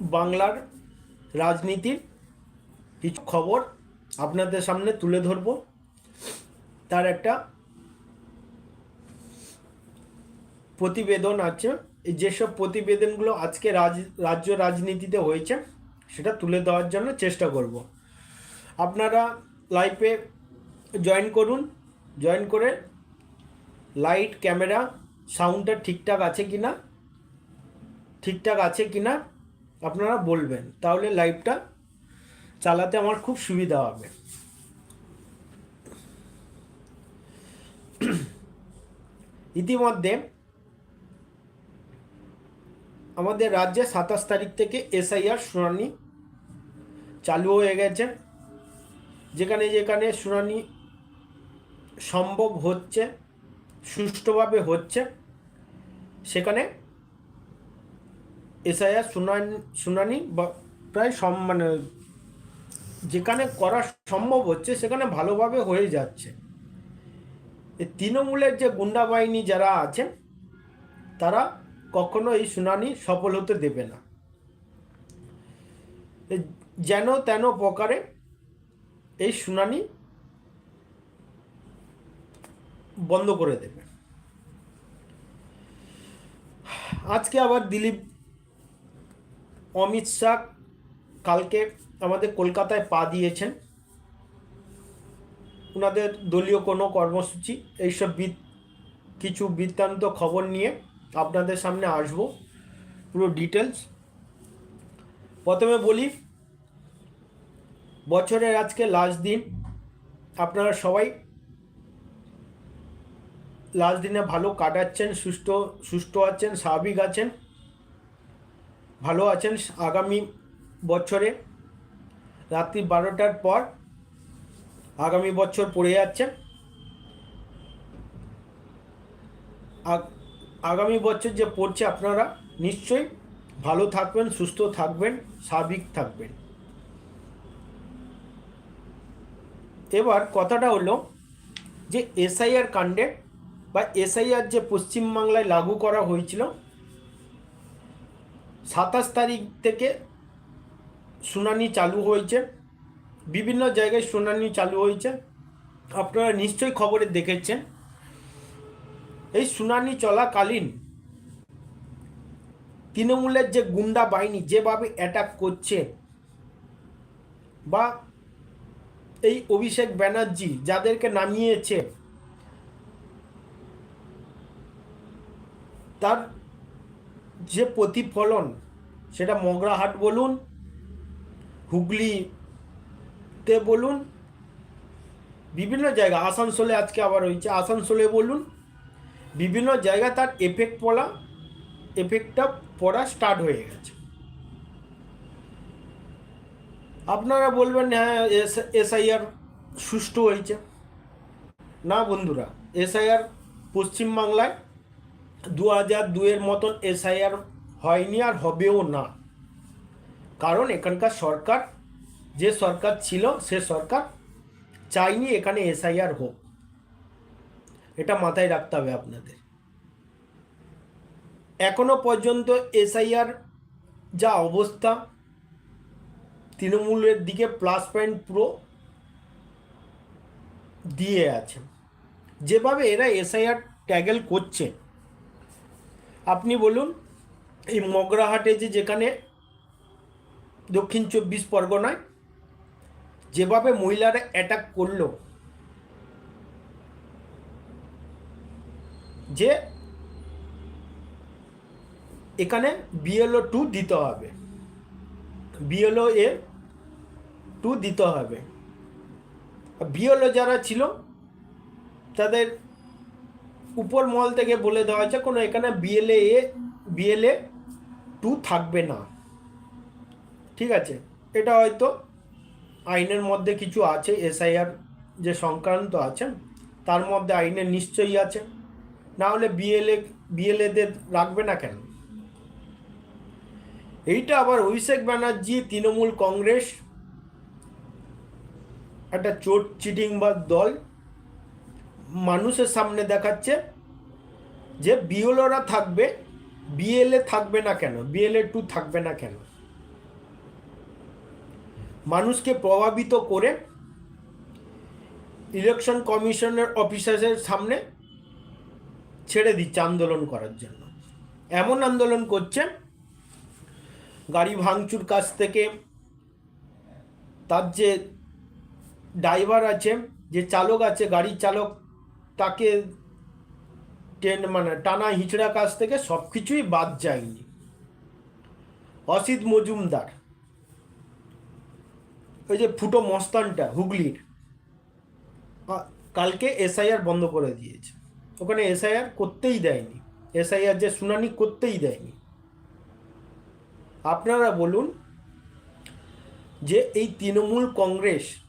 বাংলার রাজনীতির কিছু খবর আপনাদের সামনে তুলে ধরব। তার একটা প্রতিবেদন আছে। যেসব প্রতিবেদনগুলো আজকে রাজ, রাজ্য রাজনীতিতে হয়েছে, সেটা তুলে দেওয়ার জন্য চেষ্টা করব। আপনারা লাইভে জয়েন করুন। জয়েন করে লাইট, ক্যামেরা, সাউন্ডটা ঠিকঠাক আছে কি না ঠিকঠাক আছে কি না আপনারা বলবেন, তাহলে লাইভটা চালাতে আমার খুব সুবিধা হবে। ইতিমধ্যে আমাদের রাজ্যে সাতাশ তারিখ থেকে এসআইআর শুনানি চালু হয়ে গেছে। যেখানে যেখানে শুনানি সম্ভব হচ্ছে, সুষ্ঠুভাবে হচ্ছে, সেখানে এসআইআর শুনানি শুনানি বা প্রায় সম মানে যেখানে করা সম্ভব হচ্ছে সেখানে ভালোভাবে হয়ে যাচ্ছে। তৃণমূলের যে গুন্ডা বাহিনী যারা আছেন, তারা কখনো এই শুনানি সফল হতে দেবে না। যেন তেন প্রকারে এই শুনানি বন্ধ করে দেবে। আজকে আবার দিলীপ অমিত শাহ কালকে আমাদের কলকাতায় পা দিয়েছেন। ওনাদের দলীয় কোনো কর্মসূচি, এইসব বিদ, কিছু বৃত্তান্ত খবর নিয়ে আপনাদের সামনে আসব, পুরো ডিটেলস প্রথমে বলি, বছরের আজকে লাস্ট দিন, আপনারা সবাই লাস্ট দিনে ভালো কাটাচ্ছেন, সুস্থ সুস্থ আছেন, স্বাভাবিক আছেন। ভালো আছেন আগামী বছরে। রাত্রি বারোটার পর আগামী বছর পড়ে যাচ্ছেন আগ- আগামী বছর যে পড়ছে আপনারা নিশ্চয়ই ভালো থাকবেন, সুস্থ থাকবেন স্বাভাবিক থাকবেন। এবার কথাটা হলো যে এসআইআর কাণ্ডে বা এসআইআর যে পশ্চিমবাংলায় লাগু করা হয়েছিল সাতাশ তারিখ থেকে শুনানি চালু হয়েছে। বিভিন্ন জায়গায় শুনানি চালু হয়েছে। আপনারা নিশ্চয়ই খবরে দেখেছেন। এই শুনানি চলাকালীন তৃণমূলের যে গুন্ডা বাহিনী যেভাবে অ্যাটাক করছে বা এই অভিষেক ব্যানার্জি যাদেরকে নামিয়েছে, তার যে প্রতিফলন, সেটা মগরাহাট বলুন, হুগলিতে বলুন, বিভিন্ন জায়গা, আসানসোলে আজকে আবার হয়েছে, আসানসোলে বলুন, বিভিন্ন জায়গায় তার এফেক্ট পড়া এফেক্টটা পড়া স্টার্ট হয়ে গেছে। আপনারা বলবেন হ্যাঁ এস, এসআইআর সুষ্ঠু হয়েছে। না বন্ধুরা, এসআইআর পশ্চিমবাংলায় দু হাজার দুয়ের মতন এসআইআর হয়নি আর হবেও না। কারণ এখানকার সরকার, যে সরকার ছিল, সে সরকার চাইনি এখানে এসআইআর হোক। এটা মাথায় রাখতে হবে আপনাদের। এখনও পর্যন্ত এসআইআর যা অবস্থা, তৃণমূলের দিকে প্লাস পয়েন্ট পুরো দিয়ে আছে। যেভাবে এরা এসআইআর ট্যাগেল করছে আপনি বলুন, এই মগরাহাটে যে যেখানে দক্ষিণ চব্বিশ পরগনায় যেভাবে মহিলারা অ্যাটাক করল, যে এখানে বিএলও টু দিতে হবে। বিএলও এ টু দিতে হবে। বিএলও যারা ছিল, তাদের উপর মহল থেকে বলে দেওয়া হয়েছে, কোনো এখানে বিএলএ এ বিএলএ টু থাকবে না। ঠিক আছে? এটা হয়তো আইনের মধ্যে কিছু আছে এসআইআর যে সংক্রান্ত আছে, তার মধ্যে আইনে নিশ্চয়ই আছে। না হলে বিএলএ বিএলএদের রাখবে না কেন? এইটা আবার অভিষেক ব্যানার্জি, তৃণমূল কংগ্রেস, একটা চোট চিটিং বা দল মানুষের সামনে দেখাচ্ছে যে বিএলওরা থাকবে, বিএলএ থাকবে না কেন? বিএলএ টু থাকবে না কেন? মানুষকে প্রভাবিত করে ইলেকশন কমিশনের অফিসারের সামনে ছেড়ে দিচ্ছে আন্দোলন করার জন্য। এমন আন্দোলন করছে, গাড়ি ভাঙচুর কাছ থেকে তার যে ড্রাইভার আছে, যে চালক আছে, গাড়ির চালক তাকে ট্রেন মানে টানা হিচড়া কাছ থেকে সব কিছুই বাদ যায়নি। অসিত মজুমদার। ওই যে ফুটো মস্তানটা, হুগলির। কালকে এসআইআর বন্ধ করে দিয়েছে। ওখানে এসআইআর করতেই দেয়নি। এসআইআর যে শুনানি করতেই দেয়নি। আপনারা বলুন যে এই তৃণমূল কংগ্রেস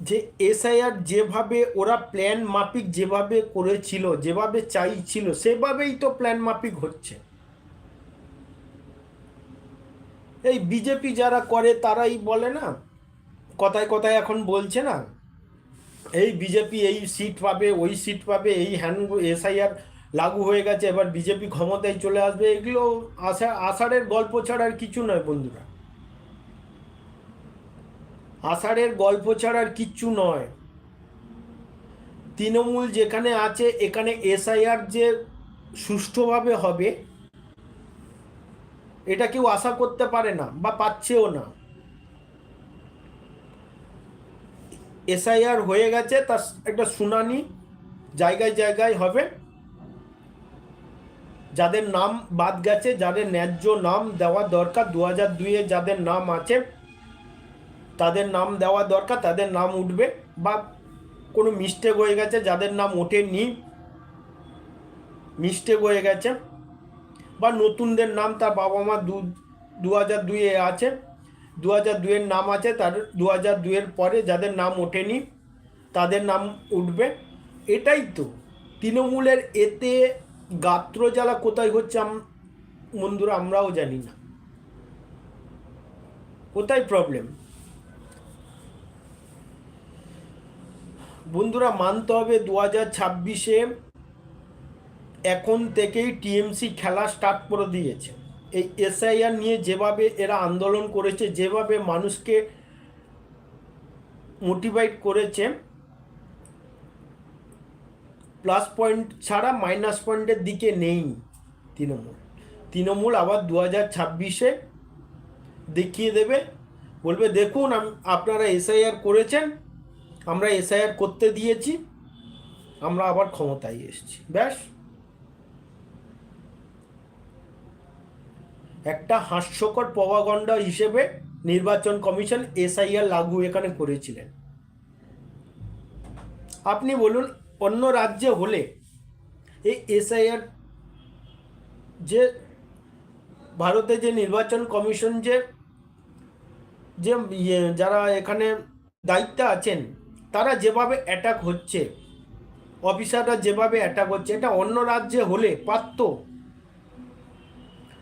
যে এসআইআর যেভাবে ওরা প্ল্যান মাফিক যেভাবে করেছিল, যেভাবে চাইছিল, সেভাবেই তো প্ল্যান মাফিক হচ্ছে। এই বিজেপি যারা করে তারাই বলে না? কথায় কথায় এখন বলছে না? এই বিজেপি এই সিট পাবে, ওই সিট পাবে, এই হ্যান এসআইআর লাগু হয়ে গেছে, এবার বিজেপি ক্ষমতায় চলে আসবে, এগুলো আশা, আষাঢ়ের গল্প ছাড়া আর কিছু নয় বন্ধুরা। আষাঢ়ের গল্প ছাড়া আর কিচ্ছু নয়। তৃণমূল যেখানে আছে, এখানে এসআইআর যে সুষ্ঠুভাবে হবে, এটা কেউ আশা করতে পারে না বা পাচ্ছেও না। এসআইআর হয়ে গেছে, তার একটা শুনানি জায়গায় জায়গায় হবে। যাদের নাম বাদ গেছে, যাদের ন্যায্য নাম দেওয়া দরকার, দু হাজার দুইয়ে যাদের নাম আছে তাদের নাম দেওয়া দরকার, তাদের নাম উঠবে বা কোনো মিস্টেক হয়ে গেছে, যাদের নাম ওঠেনি মিস্টেক হয়ে গেছে বা নতুনদের নাম তার বাবা মা দু দু হাজার দুইয়ে আছে দু হাজার দুইয়ের নাম আছে, তার দু হাজার দুইয়ের পরে যাদের নাম ওঠেনি, তাদের নাম উঠবে। এটাই তো। তৃণমূলের এতে গাত্র জ্বালা কোথায় হচ্ছে বন্ধুরা, আমরাও জানি না। কোথায় প্রবলেম বন্ধুরা মানতে হবে দু হাজার ছাব্বিশে এখন থেকেই টিএমসি খেলা স্টার্ট করে দিয়েছে। এই এসআইআর নিয়ে যেভাবে এরা আন্দোলন করেছে, যেভাবে মানুষকে মোটিভেট করেছে প্লাস পয়েন্ট ছাড়া মাইনাস পয়েন্টের দিকে নেই তৃণমূল। তৃণমূল আবার দু হাজার ছাব্বিশে দেখিয়ে দেবে, বলবে, দেখুন আপনারা এসআইআর করেছেন আমরা এসআইআর করতে দিয়েছি, আমরা আবার ক্ষমতায় এসেছি। ব্যাস। একটা হাস্যকর প্রভাগণ্ডা হিসেবে নির্বাচন কমিশন এসআইআর লাগু এখানে করেছিলেন। আপনি বলুন, অন্য রাজ্যে হলে এই এসআইআর যে ভারতে যে নির্বাচন কমিশন যে যে ইয়ে যারা এখানে দায়িত্বে আছেন তারা যেভাবে অ্যাটাক হচ্ছে অফিসাররা যেভাবে অ্যাটাক হচ্ছে, এটা অন্য রাজ্যে হলে পারতো।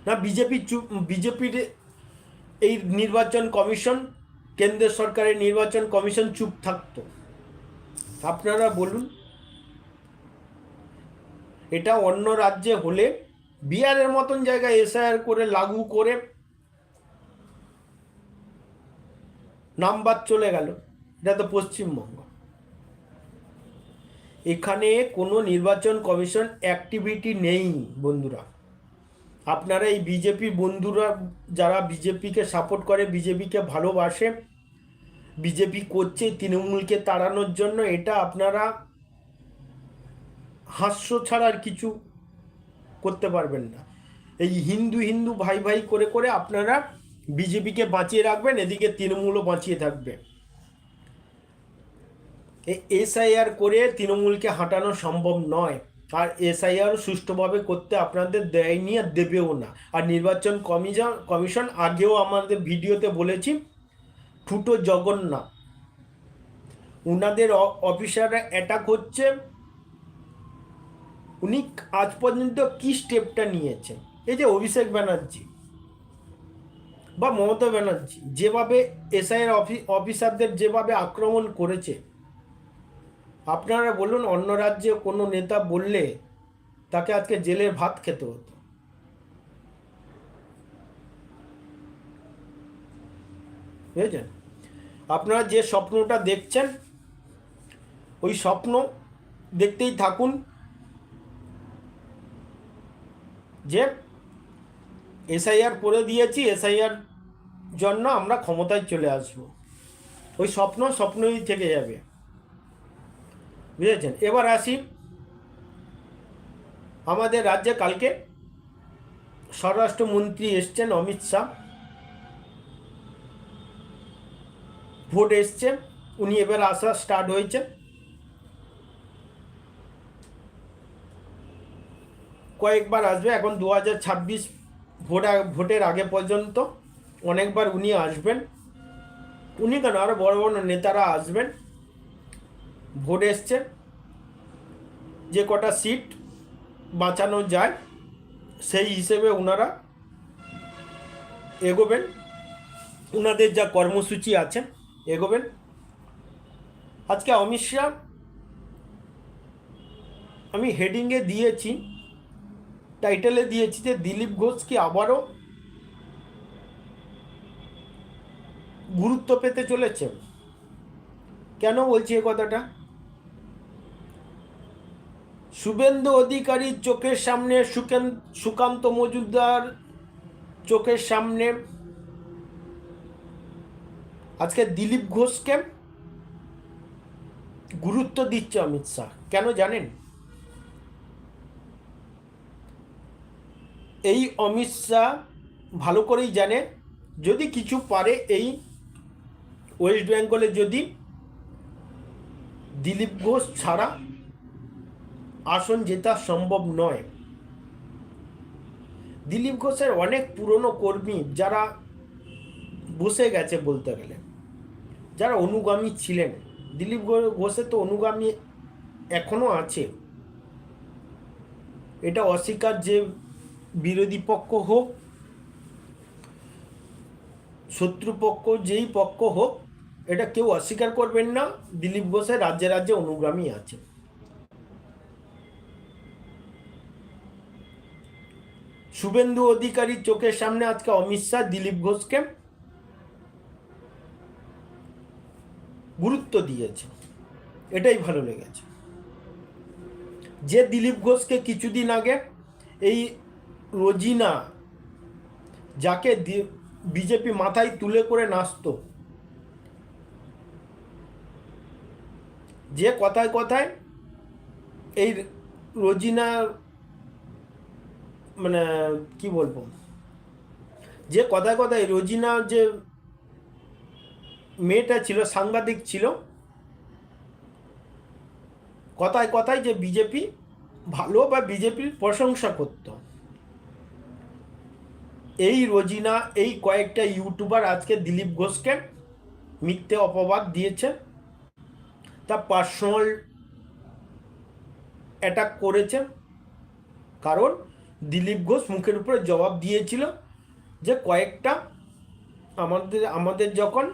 না বিজেপি বিজেপির এই নির্বাচন কমিশন কেন্দ্র সরকারের নির্বাচন কমিশন চুপ থাকতো। আপনারা বলুন, এটা অন্য রাজ্যে হলে বিহারের মতন জায়গায় এসআইআর করে লাগু করে নাম্বার চলে গেল। এটা তো পশ্চিমবঙ্গ। এখানে কোনো নির্বাচন কমিশন অ্যাক্টিভিটি নেই, বন্ধুরা। আপনারা এই বিজেপি বন্ধুরা যারা বিজেপিকে সাপোর্ট করে, বিজেপিকে ভালোবাসে, বিজেপি করছে তৃণমূলকে তাড়ানোর জন্য, এটা আপনারা হাস্য ছাড়া আর কিছু করতে পারবেন না। এই হিন্দু হিন্দু ভাই ভাই করে করে আপনারা বিজেপিকে বাঁচিয়ে রাখবেন, এদিকে তৃণমূলও বাঁচিয়ে থাকবে। এসআইআর করে তৃণমূলকে হাঁটানো সম্ভব নয়। আর এসআইআর সুষ্ঠুভাবে করতে আপনাদের দেয়নি আর দেবেও না। আর নির্বাচন কমিশন কমিশন আগেও আমাদের ভিডিওতে বলেছি, ফুটো জগন্নাথ। উনাদের অ- অফিসাররা অ্যাটাক হচ্ছে। উনি আজ পর্যন্ত কি স্টেপটা নিয়েছেন? এই যে অভিষেক ব্যানার্জি বা মমতা ব্যানার্জি যেভাবে এসআইয়ের অফিসারদের যেভাবে আক্রমণ করেছে আপনারা বলুন অন্য রাজ্যে কোনো নেতা বললে তাকে আজকে জেলের ভাত খেতে হতো। বুঝেছেন? আপনারা যে স্বপ্নটা দেখছেন, ওই স্বপ্ন দেখতেই থাকুন যে এসআইআর করে দিয়েছি, এসআইআর জন্য আমরা ক্ষমতায় চলে আসব। ওই স্বপ্ন স্বপ্নই থেকে যাবে। বুঝেছেন? এবার আসি আমাদের রাজ্যে কালকে স্বরাষ্ট্রমন্ত্রী এসছেন অমিত শাহ। ভোট এসছে, উনি এবার আসা স্টার্ট হয়েছে। কয়েকবার আসবে, এখন দু হাজার ছাব্বিশ ভোট ভোটের আগে পর্যন্ত অনেকবার উনি আসবেন। উনি কেন? আরও বড় বড় নেতারা আসবেন। ভোট এসছে। যে কটা সিট বাঁচানো যায়, সেই হিসেবে ওনারা এগোবেন। ওনাদের যা কর্মসূচি আছে, এগোবেন। আজকে অমিত শাহ আমি হেডিংয়ে দিয়েছি টাইটেলে দিয়েছি যে দিলীপ ঘোষ কি আবারও গুরুত্ব পেতে চলেছে। কেন বলছি এ কথাটা? শুভেন্দু অধিকারীর চোখের সামনে সুকেন, সুকান্ত মজুমদার চোখের সামনে। আজকে দিলীপ ঘোষকে গুরুত্ব দিচ্ছে অমিত শাহ। কেন জানেন? এই অমিত শাহ ভালো করেই জানে, যদি কিছু পারে এই ওয়েস্ট বেঙ্গলে যদি দিলীপ ঘোষ ছাড়া আসন জেতা সম্ভব নয়। দিলীপ ঘোষের অনেক পুরনো কর্মী যারা বসে গেছে বলতে গেলে, যারা অনুগামী ছিলেন। দিলীপ ঘোষের তো অনুগামী এখনও আছে। এটা অস্বীকার যে বিরোধী পক্ষ হোক শত্রুপক্ষ যেই পক্ষ হোক, এটা কেউ অস্বীকার করবেন না। দিলীপ ঘোষের রাজ্যে রাজ্যে অনুগামী আছে। শুভেন্দু অধিকারীর চোখের সামনে আজকে অমিত শাহ, দিলীপ ঘোষকে গুরুত্ব দিয়েছে। এটাই ভালো লেগেছে। যে দিলীপ ঘোষকে কিছুদিন আগে এই রোজিনা, যাকে বিজেপি মাথায় তুলে করে নাচত, যে কথায় কথায় এই রোজিনা মানে কি বলব? যে কথায় কথায় রোজিনা যে মেয়েটা ছিল, সাংবাদিক ছিল, কথায় কথায় যে বিজেপি ভালো বা বিজেপির প্রশংসা করত। এই রোজিনা, এই কয়েকটা ইউটিউবার আজকে দিলীপ ঘোষকে মিথ্যে অপবাদ দিয়েছে তা পার্সোনাল অ্যাটাক করেছে কারণ দিলীপ ঘোষ মুখের উপরে জবাব দিয়েছিল যে কয়েকটা আমাদের আমাদের যখন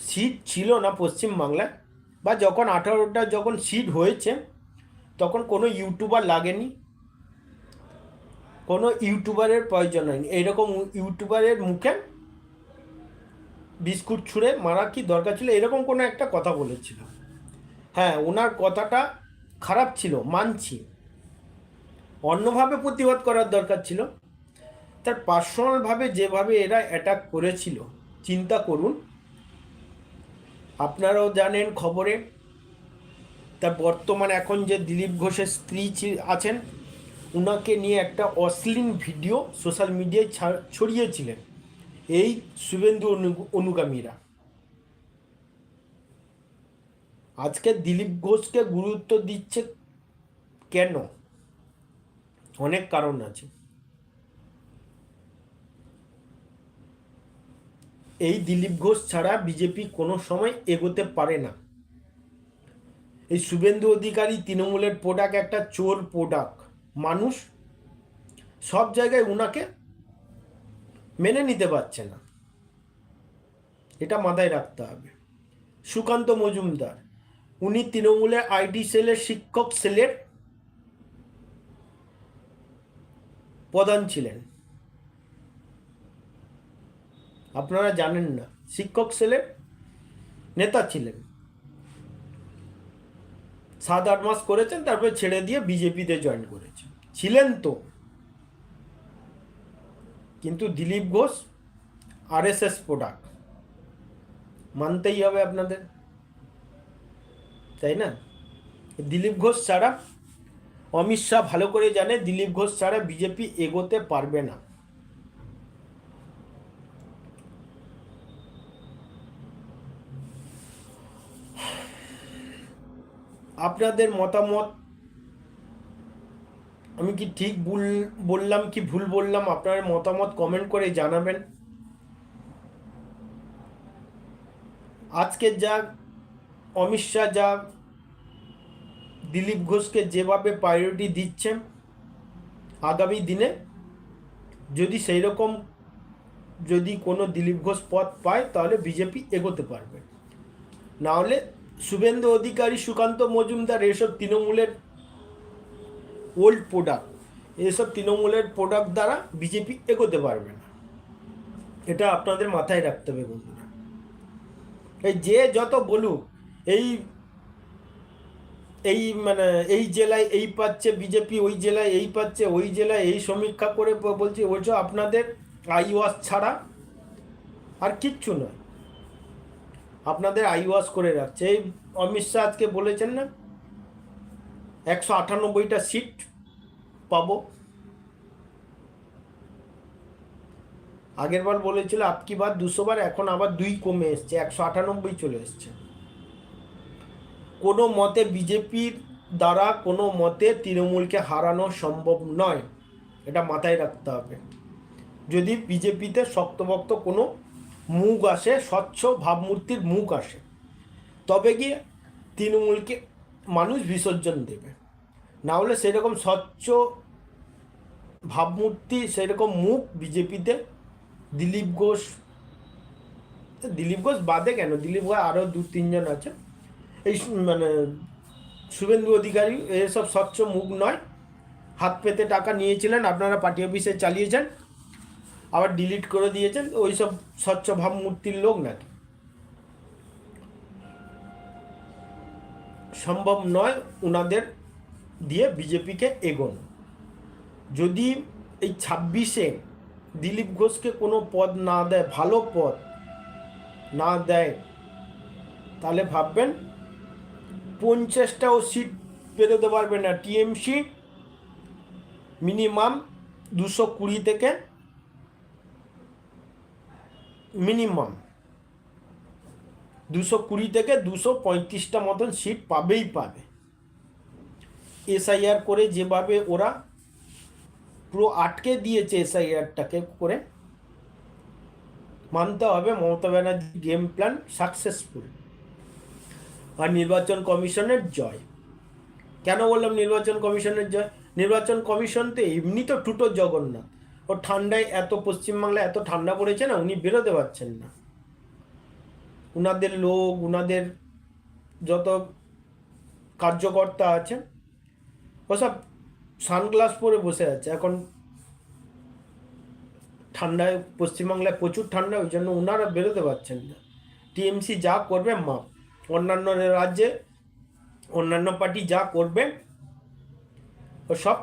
সিট ছিল না পশ্চিমবাংলায় বা যখন আঠারোটা যখন সিট হয়েছে, তখন কোনো ইউটিউবার লাগেনি। কোনো ইউটিউবারের প্রয়োজন হয়নি। এইরকম ইউটিউবারের মুখে বিস্কুট ছুঁড়ে মারা কি দরকার ছিল? এরকম কোনো একটা কথা বলেছিল। হ্যাঁ ওনার কথাটা খারাপ ছিল, মানছি। অন্যভাবে প্রতিবাদ করার দরকার ছিল। তার পার্সোনালভাবে যেভাবে এরা অ্যাটাক করেছিল, চিন্তা করুন। আপনারাও জানেন খবরে, তার বর্তমানে এখন যে দিলীপ ঘোষের স্ত্রী আছেন ওনাকে নিয়ে একটা অশ্লীল ভিডিও সোশ্যাল মিডিয়ায় ছড়িয়েছিলেন। এই শুভেন্দু অনুগামীরা। আজকে দিলীপ ঘোষকে গুরুত্ব দিচ্ছে কেন? অনেক কারণ আছে। এই দিলীপ ঘোষ ছাড়া বিজেপি কোনো সময় এগোতে পারে না। এই শুভেন্দু অধিকারী তৃণমূলের প্রোডাক্ট একটা চোর প্রোডাক্ট। মানুষ সব জায়গায় উনাকে মেনে নিতে পারছে না। এটা মাথায় রাখতে হবে। সুকান্ত মজুমদার উনি তৃণমূলের আইডি সেলের শিক্ষক সেলের প্রধান ছিলেন। আপনারা জানেন না, শিক্ষক সেলের নেতা ছিলেন। সাত আট মাস করেছেন, তারপরে ছেড়ে দিয়ে বিজেপিতে জয়েন করেছেন ছিলেন তো। কিন্তু দিলীপ ঘোষ আরএসএস প্রোডাক্ট মানতেই হবে আপনাদের। তাই না? দিলীপ ঘোষ ছাড়া অমিত শাহ ভালো করে জানে, দিলীপ ঘোষ ছাড়া বিজেপি এগোতে পারবে না। আপনাদের মতামত? আমি কি ঠিক ভুল বললাম, কি ভুল বললাম? আপনার মতামত কমেন্ট করে জানাবেন। আজকে যা অমিত শাহ যা দিলীপ ঘোষকে যেভাবে প্রায়োরিটি দিচ্ছে আগামী দিনে, যদি সেই রকম যদি কোনো দিলীপ ঘোষ পদ পায়, তাহলে বিজেপি এগোতে পারবে। না হলে শুভেন্দু অধিকারী, সুকান্ত মজুমদার এসব তৃণমূলের ওল্ড প্রোডাক্ট এসব তৃণমূলের প্রোডাক্ট দ্বারা বিজেপি এগোতে পারবে না। এটা আপনাদের মাথায় রাখতে হবে বন্ধুরা। এই যে যত বলুক এই এই মানে এই জেলায় এই পাচ্ছে বিজেপি, ওই জেলায় এই পাচ্ছে, ওই জেলায় এই সমীক্ষা করে বলছি ওইসব আপনাদের আই ওয়াশ ছাড়া আর কিচ্ছু নয়। আপনাদের আই ওয়াশ করে রাখছে। এই অমিত শাহ আজকে বলেছেন না, একশো আটানব্বইটা সিট পাবো। আগের বার বলেছিল, আপকি বার দুশো বার, এখন আবার দুই কমে এসছে, একশো আটানব্বই চলে এসছে। কোনো মতে বিজেপির দ্বারা কোনো মতে তৃণমূলকে হারানো সম্ভব নয়। এটা মাথায় রাখতে হবে। যদি বিজেপিতে শক্তভক্ত কোনো মুখ আসে, স্বচ্ছ ভাবমূর্তির মুখ আসে, তবে গিয়ে তৃণমূলকে মানুষ বিসর্জন দেবে। না হলে সেরকম স্বচ্ছ ভাবমূর্তি, সেরকম মুখ বিজেপিতে দিলীপ ঘোষ দিলীপ ঘোষ বাদে কেন? দিলীপ ঘোষ আরও দু তিনজন আছে। এই মানে শুভেন্দু অধিকারী, এসব স্বচ্ছ মুখ নয়। হাত পেতে টাকা নিয়েছিলেন, আপনারা পার্টি অফিসে চালিয়েছেন, আবার ডিলিট করে দিয়েছেন ওই সব স্বচ্ছ ভাবমূর্তির লোক নাকি? সম্ভব নয় ওনাদের দিয়ে বিজেপিকে এগোন। যদি এই ছাব্বিশে দিলীপ ঘোষকে কোনো পদ না দেয়, ভালো পদ না দেয়, তাহলে ভাববেন পঞ্চাশটাও সিট পেরোতে পারবে না টিএমসি মিনিমাম দুশো কুড়ি থেকে মিনিমাম দুশো কুড়ি থেকে দুশো পঁয়ত্রিশটা মতন সিট পাবেই পাবে। এসআইআর করে যেভাবে ওরা পুরো আটকে দিয়েছে এসআইআরটাকে করে, মানতে হবে Mamata Banerjee game plan successful আর নির্বাচন কমিশনের জয়। কেন বললাম নির্বাচন কমিশনের জয়? নির্বাচন কমিশন তো এমনি তো টুটো জগন্নাথ। ও ঠান্ডায় এত পশ্চিমবাংলায় এত ঠান্ডা পড়েছে না, উনি বেরোতে পারছেন না। উনাদের লোক, উনাদের যত কার্যকর্তা আছে ওসব সানগ্লাস পরে বসে আছে। এখন ঠান্ডায়, পশ্চিমবাংলায় প্রচুর ঠান্ডা, ওই জন্য ওনারা বেরোতে পারছেন না। টিএমসি যা করবে মা অন্যান্য রাজ্যে অন্যান্য পার্টি যা করবে ও সব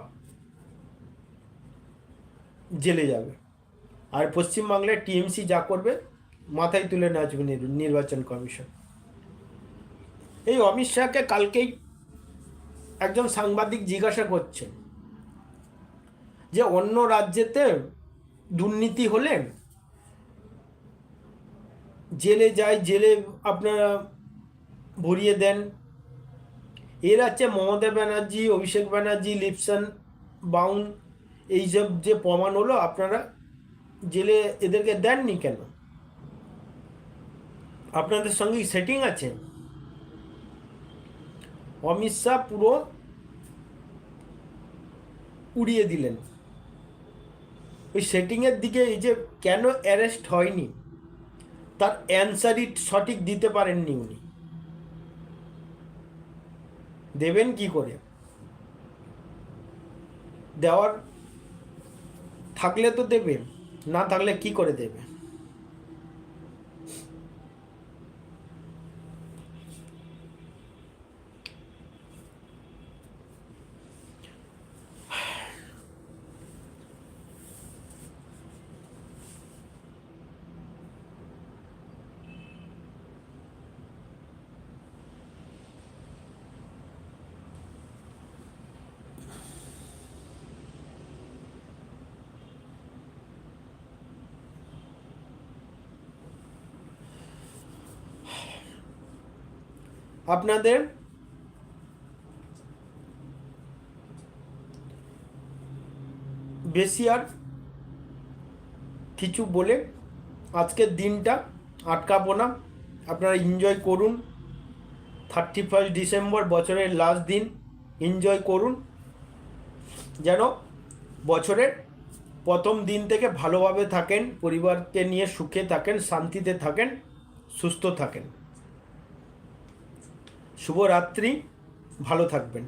জেলে যাবে। আর পশ্চিমবাংলায় টিএমসি যা করবে, মাথায় তুলে নাচবে নির- নির্বাচন কমিশন। এই অমিত শাহকে কালকেই একজন সাংবাদিক জিজ্ঞাসা করছেন যে অন্য রাজ্যেতে দুর্নীতি হলে জেলে যায়, জেলে আপনারা ভরিয়ে দেন। এর আছে মমতা ব্যানার্জি, অভিষেক ব্যানার্জি, লিপসন বাউন, এইসব যে প্রমাণ হলো, আপনারা জেলে এদেরকে দেননি কেন? আপনাদের সঙ্গে সেটিং আছে? অমিত শাহ পুরো উড়িয়ে দিলেন। ওই সেটিংয়ের দিকে এই যে কেন অ্যারেস্ট হয়নি, তার অ্যান্সারই সঠিক দিতে পারেননি উনি। দেবেন কি করে? দেওয়ার থাকলে তো দেবে না থাকলে কি করে দেবে আপনাদের বেশি আর কিছু বলে আজকের দিনটা আটকাবো না। আপনারা এনজয় করুন। থার্টি ফার্স্ট ডিসেম্বর বছরের লাস্ট দিন এনজয় করুন। যেন বছরের প্রথম দিন থেকে ভালোভাবে থাকেন, পরিবারকে নিয়ে সুখে থাকেন, শান্তিতে থাকেন, সুস্থ থাকেন। শুভরাত্রি ভালো থাকবেন।